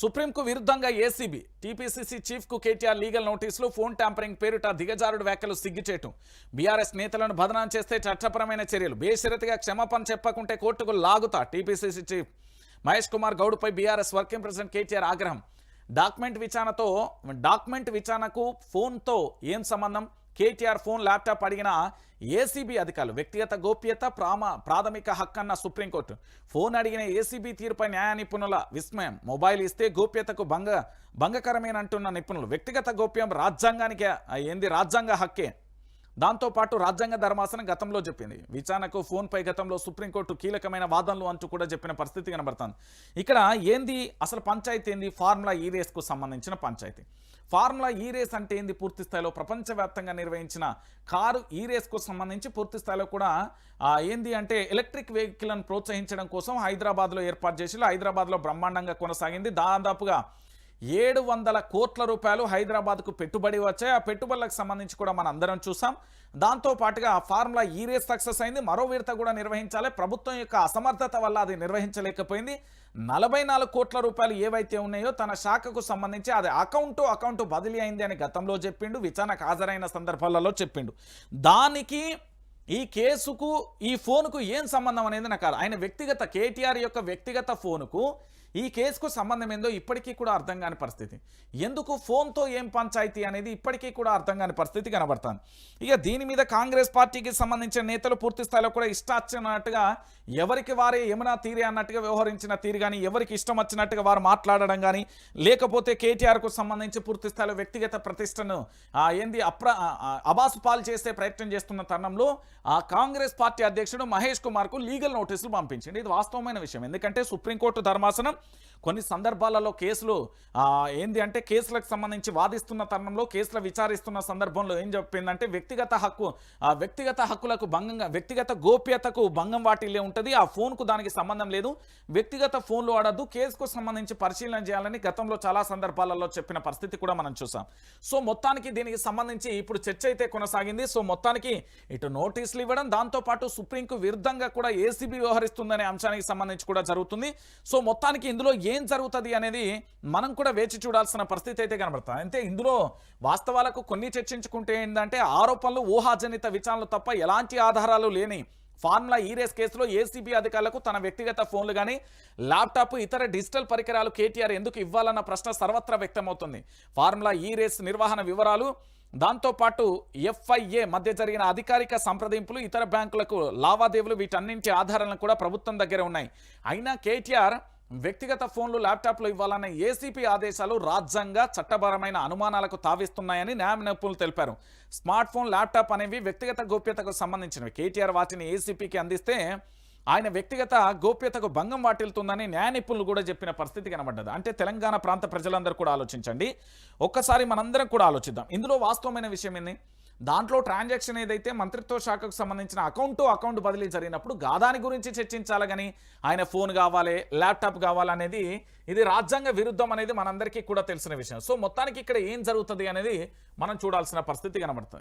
సుప్రీంకు విరుద్ధంగా ACB TPCC చీఫ్కు KTR legal నోటీసులు ఫోన్ ట్యాంపరింగ్ పేరిట దిగజారుడు వ్యాఖ్యలు సిగ్గుచేయటం బీఆర్ఎస్ నేతలను బదనాం చేస్తే చట్టపరమైన చర్యలు. బేషరతిగా క్షమాపణ చెప్పకుంటే కోర్టుకు లాగుతా టీపీసీసీ చీఫ్. మహేష్ కుమార్ గౌడ్పై బీఆర్ఎస్ వర్కింగ్ ప్రెసిడెంట్ కేటీఆర్ ఆగ్రహం. డాక్యుమెంట్ విచారణతో డాక్యుమెంట్ విచారణకు ఫోన్తో ఏం సంబంధం? కేటీఆర్ ఫోన్ ల్యాప్టాప్ అడిగిన ఏసీబీ అధికారులు వ్యక్తిగత గోప్యత ప్రామ ప్రాథమిక హక్కన్న సుప్రీంకోర్టు. ఫోన్ అడిగిన ఏసీబీ తీరుపై న్యాయ నిపుణుల విస్మయం. మొబైల్ ఇస్తే గోప్యతకు భంగ భంగకరమేనంటున్న నిపుణులు. వ్యక్తిగత గోప్యం రాజ్యాంగానికి ఏంది? రాజ్యాంగ హక్కే. దాంతోపాటు రాజ్యాంగ ధర్మాసనం గతంలో చెప్పింది. విచారణకు ఫోన్పై గతంలో సుప్రీంకోర్టు కీలకమైన వాదనలు అంటూ కూడా చెప్పిన పరిస్థితి కనబడుతుంది. ఇక్కడ ఏంది? అసలు పంచాయతీ ఏంది? ఫార్ములా ఈ రేస్కు సంబంధించిన పంచాయతీ. ఫార్ములా ఈ రేస్ అంటే ఏంది? పూర్తి స్థాయిలో ప్రపంచవ్యాప్తంగా నిర్వహించిన కారు ఈ రేస్కు సంబంధించి పూర్తి స్థాయిలో కూడా ఏంది అంటే ఎలక్ట్రిక్ వెహికల్ను ప్రోత్సహించడం కోసం హైదరాబాద్లో ఏర్పాటు చేసి హైదరాబాద్లో బ్రహ్మాండంగా కొనసాగింది. దాదాపుగా ఏడు వందల కోట్ల రూపాయలు హైదరాబాద్కు పెట్టుబడి వచ్చాయి. ఆ పెట్టుబడులకు సంబంధించి కూడా మనం అందరం చూసాం. దాంతో పాటుగా ఫార్ములా ఈ రేస్ సక్సెస్ అయింది. మరో విడత కూడా నిర్వహించాలి. ప్రభుత్వం యొక్క అసమర్థత వల్ల అది నిర్వహించలేకపోయింది. నలభై నాలుగు కోట్ల రూపాయలు ఏవైతే ఉన్నాయో తన శాఖకు సంబంధించి అది అకౌంటు అకౌంటు బదిలీ అయింది అని గతంలో చెప్పిండు. విచారణకు హాజరైన సందర్భాలలో చెప్పిండు. దానికి ఈ కేసుకు ఈ ఫోనుకు ఏం సంబంధం అనేది నాకు ఆయన వ్యక్తిగత కేటీఆర్ యొక్క వ్యక్తిగత ఫోనుకు ఈ కేసుకు సంబంధం ఏందో ఇప్పటికీ కూడా అర్థం కాని పరిస్థితి. ఎందుకు ఫోన్తో ఏం పంచాయతీ అనేది ఇప్పటికీ కూడా అర్థం కాని పరిస్థితి కనబడుతుంది. ఇక దీని మీద కాంగ్రెస్ పార్టీకి సంబంధించిన నేతలు పూర్తి స్థాయిలో కూడా ఇష్టాచ్చినట్టుగా ఎవరికి వారే ఏమైనా తీరే అన్నట్టుగా వ్యవహరించిన తీరు కానీ ఎవరికి ఇష్టం వచ్చినట్టుగా వారు మాట్లాడడం కానీ లేకపోతే కేటీఆర్కు సంబంధించి పూర్తి స్థాయిలో వ్యక్తిగత ప్రతిష్టను ఏంది అప్ర అబాసు పాలు చేసే ప్రయత్నం చేస్తున్న తరుణంలో ఆ కాంగ్రెస్ పార్టీ అధ్యక్షుడు మహేష్ కుమార్కు లీగల్ నోటీసులు పంపించింది. ఇది వాస్తవమైన విషయం. ఎందుకంటే సుప్రీంకోర్టు ధర్మాసనం కొన్ని సందర్భాలలో కేసులు ఏంది అంటే కేసులకు సంబంధించి వాదిస్తున్న తరుణంలో కేసులు విచారిస్తున్న సందర్భంలో ఏం చెప్పిందంటే వ్యక్తిగత హక్కు ఆ వ్యక్తిగత హక్కులకు భంగంగా వ్యక్తిగత గోప్యతకు భంగం వాటిల్లే ఉంటుంది. ఆ ఫోన్కు దానికి సంబంధం లేదు. వ్యక్తిగత ఫోన్లు వాడద్దు. కేసుకు సంబంధించి పరిశీలన చేయాలని గతంలో చాలా సందర్భాలలో చెప్పిన పరిస్థితి కూడా మనం చూసాం. సో మొత్తానికి దీనికి సంబంధించి ఇప్పుడు చర్చ అయితే కొనసాగింది. సో మొత్తానికి ఇటు నోటీస్ నోటీసులు ఇవ్వడం దాంతోపాటు సుప్రీంకు విరుద్ధంగా కూడా ఏసీబీ వ్యవహరిస్తుందనే అంశానికి సంబంధించి కూడా జరుగుతుంది. సో మొత్తానికి ఇందులో ఏం జరుగుతుంది అనేది మనం కూడా వేచి చూడాల్సిన పరిస్థితి అయితే కనబడుతుంది అంటే ఇందులో వాస్తవాలకు కొన్ని చర్చించుకుంటే ఏంటంటే ఆరోపణలు ఊహాజనిత విచారణలు తప్ప ఎలాంటి ఆధారాలు లేని ఫార్ములా ఈ రేస్ కేసులో ఏసీబీ అధికారులకు తన వ్యక్తిగత ఫోన్లు కానీ ల్యాప్టాప్ ఇతర డిజిటల్ పరికరాలు కేటీఆర్ ఎందుకు ఇవ్వాలన్న ప్రశ్న సర్వత్రా వ్యక్తమవుతుంది. ఫార్ములా ఈ రేస్ నిర్వహణ వివరాలు దాంతోపాటు ఎఫ్ఐఏ మధ్య జరిగిన అధికారిక సంప్రదింపులు ఇతర బ్యాంకులకు లావాదేవీలు వీటన్నింటి ఆధారాలను కూడా ప్రభుత్వం దగ్గర ఉన్నాయి. అయినా కేటీఆర్ వ్యక్తిగత ఫోన్లు ల్యాప్టాప్లు ఇవ్వాలన్న ఏసీపీ ఆదేశాలు రాజ్యాంగ చట్టపరమైన అనుమానాలకు తావిస్తున్నాయని న్యాయ నిపుణులు తెలిపారు. స్మార్ట్ ఫోన్ ల్యాప్టాప్ అనేవి వ్యక్తిగత గోప్యతకు సంబంధించినవి. కేటీఆర్ వాటిని ఏసీపీకి అందిస్తే ఆయన వ్యక్తిగత గోప్యతకు భంగం వాటిల్తుందని న్యాయ నిపుణులు కూడా చెప్పిన పరిస్థితి కనబడ్డది. అంటే తెలంగాణ ప్రాంత ప్రజలందరూ కూడా ఆలోచించండి. ఒక్కసారి మనందరం కూడా ఆలోచిద్దాం. ఇందులో వాస్తవమైన విషయం ఏంది? దాంట్లో ట్రాన్సాక్షన్ ఏదైతే మంత్రిత్వ శాఖకు సంబంధించిన అకౌంట్ టు అకౌంట్ బదిలీ జరిగినప్పుడు గాదాని గురించి చర్చించాలి కానీ ఆయన ఫోన్ కావాలి ల్యాప్టాప్ కావాలనేది ఇది రాజ్యాంగ విరుద్ధం అనేది మనందరికీ కూడా తెలిసిన విషయం. సో మొత్తానికి ఇక్కడ ఏం జరుగుతుంది అనేది మనం చూడాల్సిన పరిస్థితి కనబడుతుంది.